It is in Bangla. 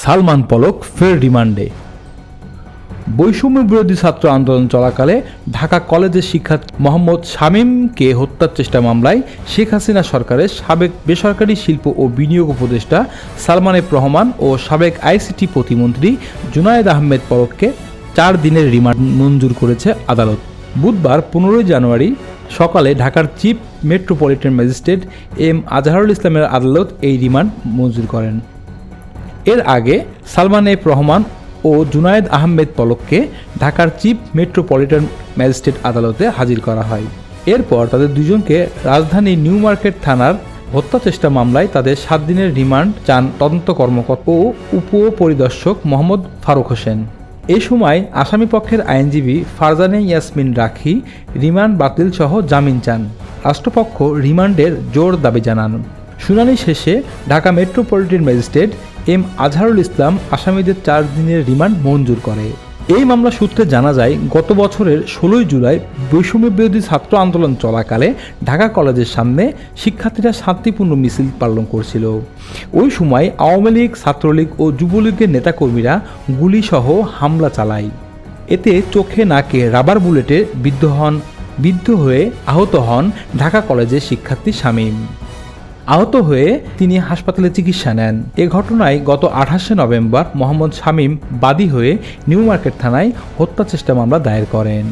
সালমান পলক ফের রিমান্ডে। বৈষম্য বিরোধী ছাত্র আন্দোলন চলাকালে ঢাকা কলেজের শিক্ষার্থী মোহাম্মদ শামীমকে হত্যার চেষ্টা মামলায় শেখ হাসিনা সরকারের সাবেক বেসরকারি শিল্প ও বিনিয়োগ উপদেষ্টা সালমান এফ রহমান ও সাবেক আইসিটি প্রতিমন্ত্রী জুনায়েদ আহমেদ পলককে চার দিনের রিমান্ড মঞ্জুর করেছে আদালত। বুধবার পনেরোই জানুয়ারি সকালে ঢাকার chief metropolitan magistrate M Azharul ইসলামের আদালত এই রিমান্ড মঞ্জুর করেন। এর আগে সালমান এফ রহমান ও জুনায়েদ আহমেদ পলককে ঢাকার চিফ মেট্রোপলিটন ম্যাজিস্ট্রেট আদালতে হাজির করা হয়। এরপর তাদের দুজনকে রাজধানী নিউ মার্কেট থানার হত্যা চেষ্টা মামলায় তাদের সাত দিনের রিমান্ড চান তদন্ত কর্মকর্তা ও উপ পরিদর্শক মোহাম্মদ ফারুক হোসেন। এই সময় আসামি পক্ষের আইনজীবী ফারজানে ইয়াসমিন রাখি রিমান্ড বাতিল সহ জামিন চান। রাষ্ট্রপক্ষ রিমান্ডের জোর দাবি জানান। শুনানি শেষে Dhaka metropolitan magistrate M Azharul Islam আসামিদের চার দিনের রিমান্ড মঞ্জুর করে। এই মামলা সূত্রে জানা যায়, গত বছরের ষোলোই জুলাই বৈষম্য বিরোধী ছাত্র আন্দোলন চলাকালে ঢাকা কলেজের সামনে শিক্ষার্থীরা শান্তিপূর্ণ মিছিল পালন করছিল। ওই সময় আওয়ামী লীগ, ছাত্রলীগ ও যুবলীগের নেতাকর্মীরা গুলিসহ হামলা চালায়। এতে চোখে নাকে রাবার বুলেটে বিদ্ধ হন, বিদ্ধ হয়ে আহত হন ঢাকা কলেজের শিক্ষার্থী শামীম। আহত হয়ে তিনি হাসপাতালে চিকিৎসা নেন। এ ঘটনায় গত আঠাশে নভেম্বর মোহাম্মদ শামীম বাদী হয়ে নিউ মার্কেট থানায় হত্যা চেষ্টা মামলা দায়ের করেন।